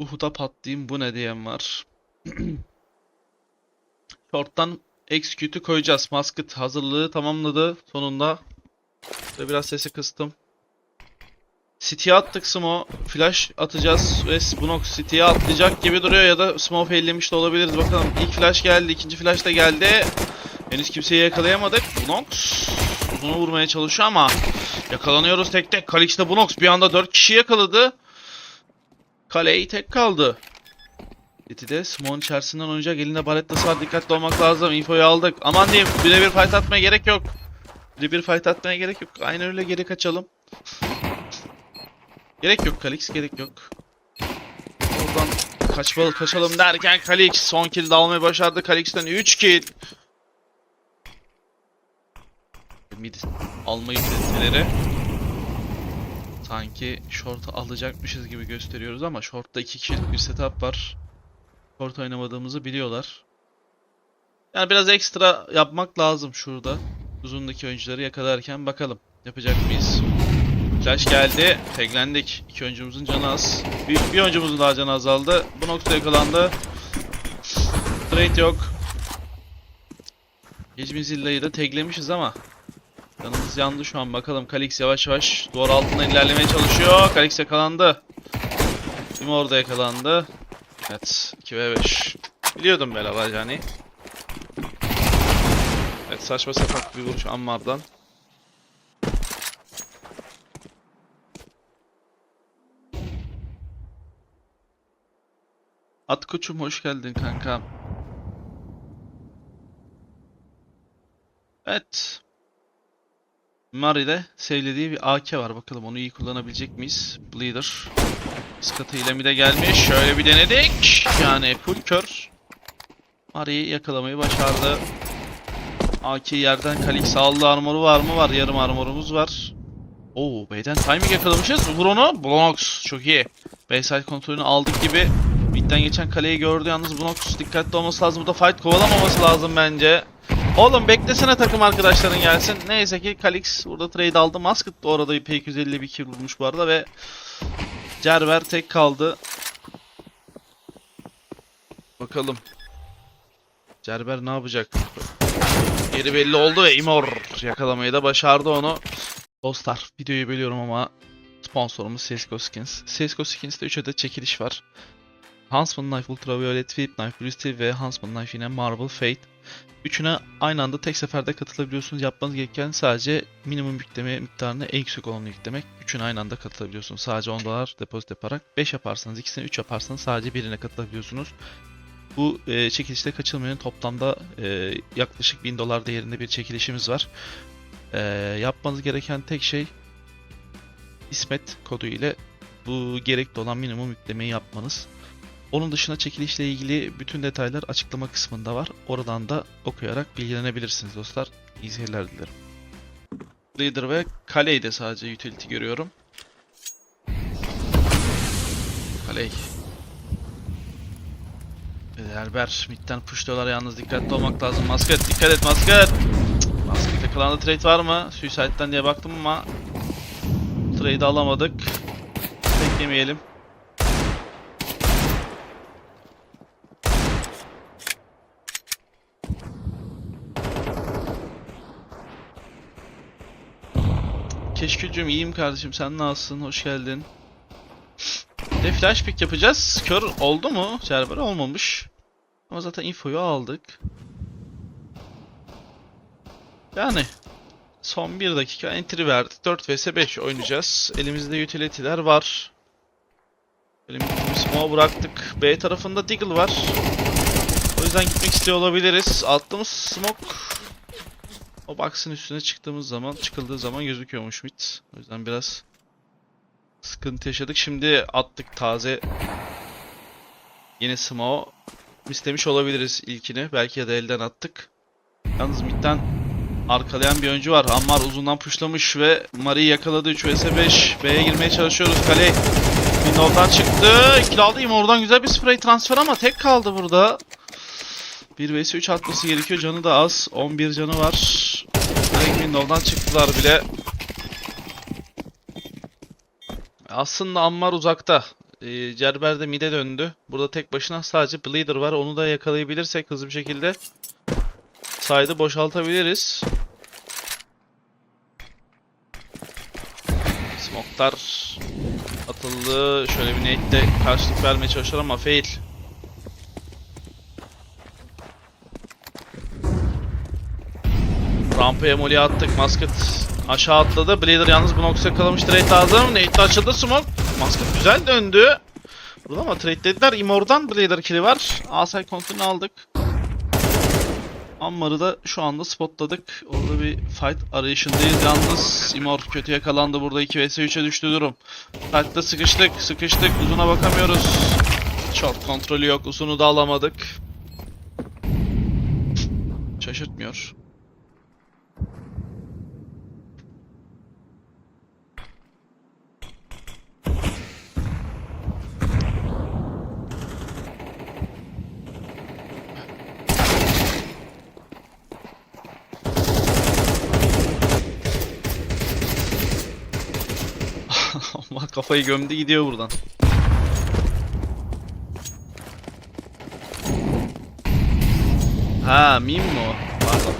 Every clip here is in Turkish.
Uhud'a patlayayım bu ne diyen var. Short'tan execute'ü koyacağız. Musket hazırlığı tamamladı sonunda. Ve biraz sesi kıstım. City'ye attık Smo. Flash atacağız ve Bunox City'ye atlayacak gibi duruyor ya da Smo faillemiş de olabiliriz. Bakalım ilk flash geldi, ikinci flash da geldi. Henüz kimseyi yakalayamadık. Bunox uzunu vurmaya çalışıyor ama yakalanıyoruz tek tek. Kalix'te Bunox bir anda 4 kişi yakaladı. Kaleyi tek kaldı. City'de Smoke'un içerisinden oynayacak. Elinde balettası var. Dikkatli olmak lazım. Infoyu aldık. Aman diyeyim. Birebir fight atmaya gerek yok. Birebir fight atmaya gerek yok. Aynen öyle geri kaçalım. Gerek yok Kalix. Gerek yok. Oradan kaçmalı kaçalım derken Kalix son kill almayı başardı. Kalix'ten 3 kill. Mid almayı üretmeleri. Sanki short'u alacakmışız gibi gösteriyoruz ama short'ta 2 kişilik bir setup var. Short oynamadığımızı biliyorlar. Yani biraz ekstra yapmak lazım şurada. Uzundaki oyuncuları yakalarken bakalım. Yapacak mıyız? Flash geldi. Taglendik. İki oyuncumuzun canı az. Bir, bir oyuncumuzun daha canı azaldı. Bu noktada yakalandı. Trade yok. Geçmiş Zilla'yı da taglemişiz ama Canımız yandı şu an. Bakalım Kalix yavaş yavaş duvar altından ilerlemeye çalışıyor. Kalix yakalandı. Kim orada yakalandı? Evet. 2 ve 5. Biliyordum böyle alacağını. Evet saçma sapan bir vuruş Ammar'dan. At koçum hoş geldin kanka. Evet. Mari'de sevlediği bir AK var. Bakalım onu iyi kullanabilecek miyiz? Bleeder. Skatı ile mi de gelmiş? Şöyle bir denedik. Yani full kör. Mari'yi yakalamayı başardı. AK yerden Kalix aldı. Armoru var mı? Var. Yarım armorumuz var. Oo, B'den timing yakalamışız. Vur onu. Blonox. Çok iyi. Bayside kontrolünü aldık gibi. Mid'den geçen kaleyi gördü yalnız Blonox dikkatli olması lazım. Burada fight kovalamaması lazım bence. Oğlum beklesene takım arkadaşların gelsin. Neyse ki Kalix burada trade aldı. Musket de orada P250 bir kill vurmuş bu arada ve Cerber tek kaldı. Bakalım. Cerber ne yapacak? Yeri belli oldu ve Imor yakalamayı da başardı onu. Dostlar videoyu bölüyorum ama sponsorumuz CSGO Skins. CSGO Skins'te 3 adet çekiliş var. Huntsman Knife Ultraviolet Flip Knife Steel ve Huntsman Knife yine Marble Fate. Üçüne aynı anda tek seferde katılabiliyorsunuz. Yapmanız gereken sadece minimum yükleme miktarını en yüksek olanı yüklemek. Üçüne aynı anda katılabiliyorsunuz. Sadece 10 dolar depozit yaparak. 5 yaparsanız ikisine 3 yaparsanız sadece birine katılabiliyorsunuz. Bu e, çekilişte kaçılmayan toplamda e, yaklaşık 1000 dolar değerinde bir çekilişimiz var. E, yapmanız gereken tek şey İsmet kodu ile bu gerekli olan minimum yüklemeyi yapmanız. Onun dışında çekilişle ilgili bütün detaylar açıklama kısmında var. Oradan da okuyarak bilgilenebilirsiniz dostlar. İyi seyirler dilerim. Leader ve Kaley'de de sadece utility görüyorum. Kaley. Berber midden pushluyorlar yalnız dikkatli olmak lazım. Masket dikkat et Masket. Cık, Masket'te klanda trade var mı? Suicide'den diye baktım ama trade alamadık. Beklemeyelim. Keşkülcüm iyiyim kardeşim sen nasılsın hoş geldin. Bir de flash pick yapacağız. Kör oldu mu? Cerber olmamış. Ama zaten infoyu aldık. Yani son 1 dakika entry verdik. 4 vs 5 oynayacağız. Elimizde utility'ler var. Elimizde bir smoke bıraktık. B tarafında Deagle var. O yüzden gitmek istiyor olabiliriz. Attığımız smoke o box'ın üstüne çıktığımız zaman, çıkıldığı zaman gözüküyormuş mid. O yüzden biraz sıkıntı yaşadık. Şimdi attık taze yeni smoke. İstemiş olabiliriz ilkini. Belki ya da elden attık. Yalnız midden arkalayan bir oyuncu var. Ammar uzundan pushlamış ve Mari'yi yakaladı. 3 vs 5. B'ye girmeye çalışıyoruz. Kale Windows'dan çıktı. Kill aldı. Oradan güzel bir spray transfer ama tek kaldı burada. 1 vs 3 atması gerekiyor. Canı da az. 11 canı var. Direkt Windows'dan çıktılar bile. Aslında Ammar uzakta. Ee, Cerber de mid'e döndü. Burada tek başına sadece Bleeder var. Onu da yakalayabilirsek hızlı bir şekilde side'ı boşaltabiliriz. Smoke'lar atıldı. Şöyle bir nade'de karşılık vermeye çalışıyor ama fail. Rampaya molly attık. Musket aşağı atladı. Blader yalnız bu noktaya yakalamış. Trade lazım. Nade'de açıldı smoke. Musket güzel döndü. Burada ama trade dediler. Immor'dan Blader kill'i var. Asay kontrolünü aldık. Ammar'ı da şu anda spotladık. Orada bir fight arayışındayız. Yalnız Immor kötü yakalandı. Burada 2 vs 3'e düştü durum. Fight'ta sıkıştık. Sıkıştık. Uzuna bakamıyoruz. Short kontrolü yok. Uzunu da alamadık. Şaşırtmıyor. Allah kafayı gömdü gidiyor buradan. Ha meme mi o? Pardon.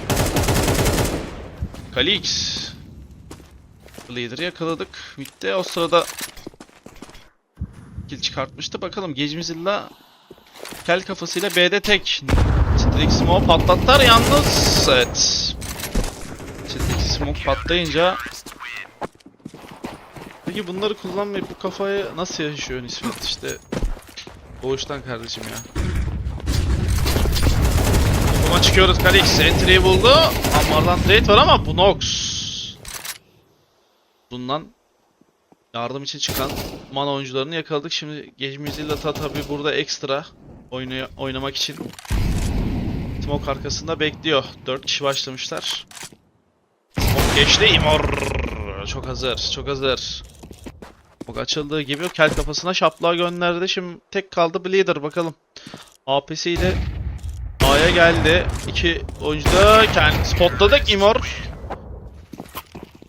Kalix. Leader'ı yakaladık. Mid'de o sırada kill çıkartmıştı. Bakalım Gecmizilla kel kafasıyla B'de tek. Strix smoke patlattılar yalnız. Evet. Strix smoke patlayınca Peki bunları kullanmayıp bu kafayı nasıl yaşıyor Nismet işte Doğuştan kardeşim ya. Buna çıkıyoruz Kalix entry'yi buldu. Ammar'dan trade var ama bu Nox. Bundan Yardım için çıkan man oyuncularını yakaladık. Şimdi Gecmizilla tabi burada ekstra oynay oynamak için Smoke arkasında bekliyor. 4 kişi başlamışlar. Smoke geçti. Imor! Çok hazır çok hazır Bak açıldığı gibi kel kafasına şaplığa gönderdi. Şimdi tek kaldı Bleeder bakalım. AP'si ile A'ya geldi. İki oyuncu da kendi spotladık Imor.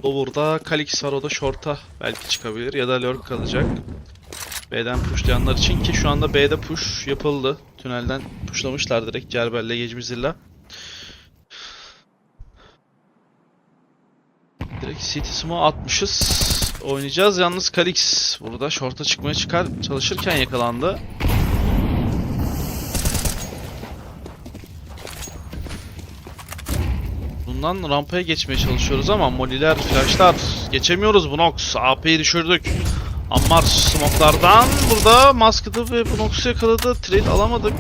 Lower'da Kalix var o da short'a belki çıkabilir ya da lurk kalacak. B'den pushlayanlar için ki şu anda B'de push yapıldı. Tünelden pushlamışlar direkt Cerbel'le Gecmizilla. Direkt Smoke atmışız. Oynayacağız. Yalnız Kalix burada short'a çıkmaya çıkar çalışırken yakalandı. Bundan rampaya geçmeye çalışıyoruz ama moliler, flashlar geçemiyoruz. Bunox AP'yi düşürdük. Ammar smoke'lardan burada Musked'ı ve Bunox'u yakaladı. Trade alamadık.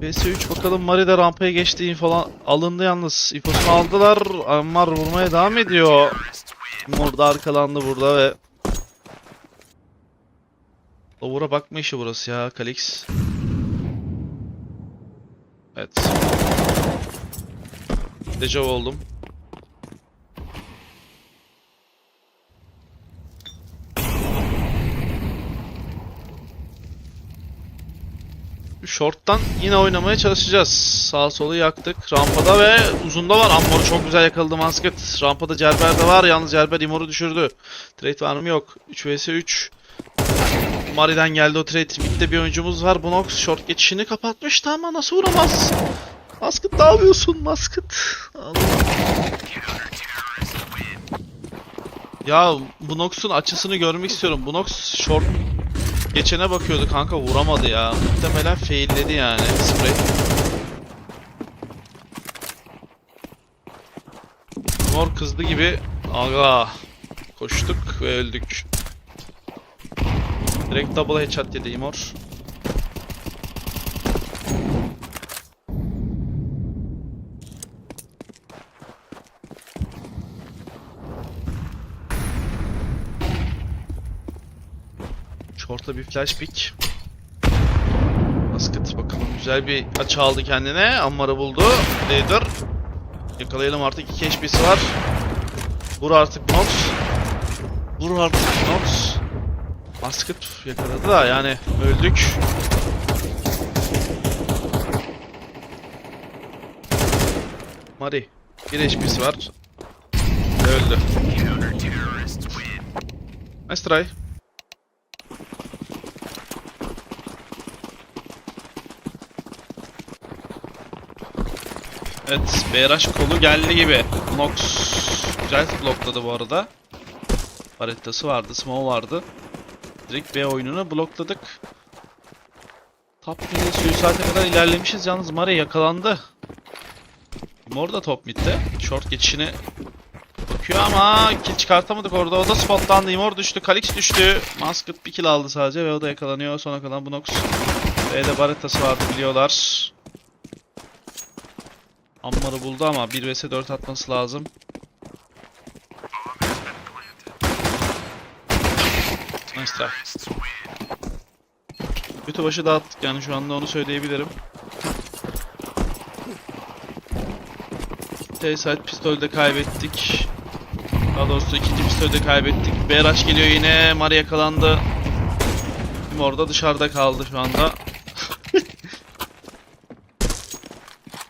VS3 bakalım Mari de rampaya geçti falan alındı yalnız. İposunu aldılar. Ammar vurmaya devam ediyor. Morda arkalandı burada ve Lower'a bakma işi burası ya Kalix. Evet. Dejavu oldum. Short'tan yine oynamaya çalışacağız. Sağ solu yaktık. Rampada ve uzunda var. Ammor'u çok güzel yakaladı Musket. Rampada Cerber de var. Yalnız Cerber Imor'u düşürdü. Trade var mı? Yok. 3 vs 3. Mari'den geldi o trade. Mid'de bir oyuncumuz var. Bunox short geçişini kapatmıştı ama nasıl vuramaz? Musket ne yapıyorsun Musket? Ya Bunox'un açısını görmek istiyorum. Bunox short Geçene bakıyordu kanka vuramadı ya. Muhtemelen failledi yani spray. Mor kızdı gibi aga koştuk ve öldük. Direkt double headshot yedi Imor. Short'ta bir flash pick. Basket bakalım güzel bir açı aldı kendine. Ammar'ı buldu. Leader. Yakalayalım artık 2 HP'si var. Vur artık Nox. Vur artık Nox. Basket yakaladı da yani öldük. Mari. Bir HP'si var. Öldü. Nice try. Evet, BRH kolu geldi gibi. Nox güzel blokladı bu arada. Haritası vardı, smoke vardı. Direkt B oyununu blokladık. Top mid'e suikate kadar ilerlemişiz. Yalnız Mare yakalandı. Mor da top mid'de. Short geçişini bakıyor ama kill çıkartamadık orada. O da spotlandı. Imor düştü. Kalix düştü. Musket bir kill aldı sadece ve o da yakalanıyor. Sona kalan bu Nox. B'de Baretta'sı vardı biliyorlar. Ammar'ı buldu ama 1 vs 4 atması lazım. Nice try. Kötü başı dağıttık yani şu anda onu söyleyebilirim. T-side pistolde kaybettik. Daha doğrusu ikinci pistolde kaybettik. BRH geliyor yine. Mari yakalandı. Orada dışarıda kaldı şu anda.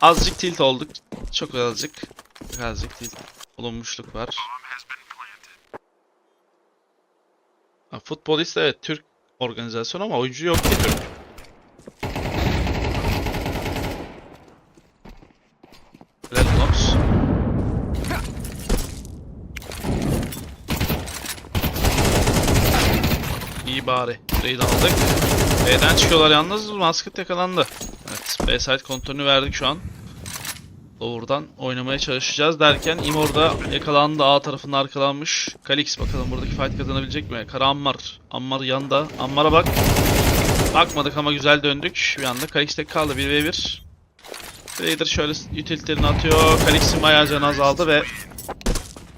Azıcık tilt olduk. Çok azıcık. Çok azıcık tilt olunmuşluk var. Ha, futbolist evet Türk organizasyon ama oyuncu yok ki Türk. Helal Nox. İyi bari. Raid aldık. B'den çıkıyorlar yalnız. Masket yakalandı. Evet. B side kontrolünü verdik şu an. Lower'dan oynamaya çalışacağız derken Imor da yakalandı. A tarafında arkalanmış. Kalix bakalım buradaki fight kazanabilecek mi? Kara Ammar. Ammar yanda. Ammar'a bak. Bakmadık ama güzel döndük. Bir anda Kalix tek kaldı 1v1. Raider şöyle utility'lerini atıyor. Kalix'in bayağı canı azaldı ve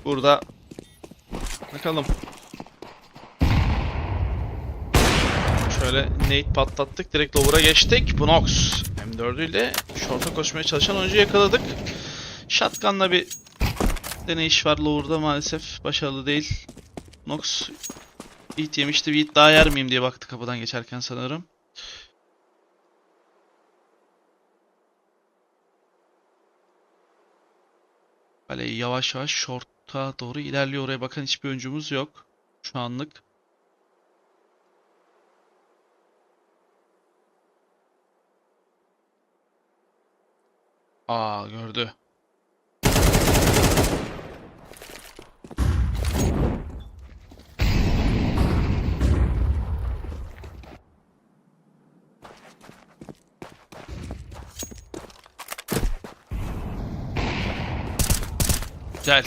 burada bakalım. Şöyle Nate patlattık. Direkt Lower'a geçtik. Bu Bunox M4'üyle şorta koşmaya çalışan oyuncu yakaladık. Shotgun'la bir deneyiş var Lower'da maalesef. Başarılı değil. Nox Yiğit yemişti. Yiğit daha yer miyim diye baktı kapıdan geçerken sanırım. Kaleyi yavaş yavaş short'a doğru ilerliyor. Oraya bakan hiçbir oyuncumuz yok. Şu anlık. Aa gördü. Güzel.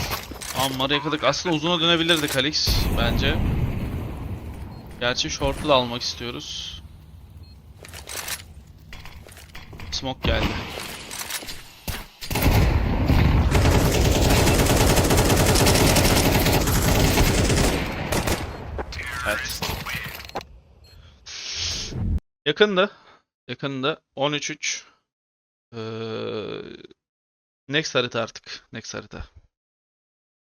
Ammar'ı yakaladık. Aslında uzuna dönebilirdik Alex bence. Gerçi short'u da almak istiyoruz. Smoke geldi. Evet. Yakındı. Yakındı. 13-3. Ee, next harita artık. Next harita.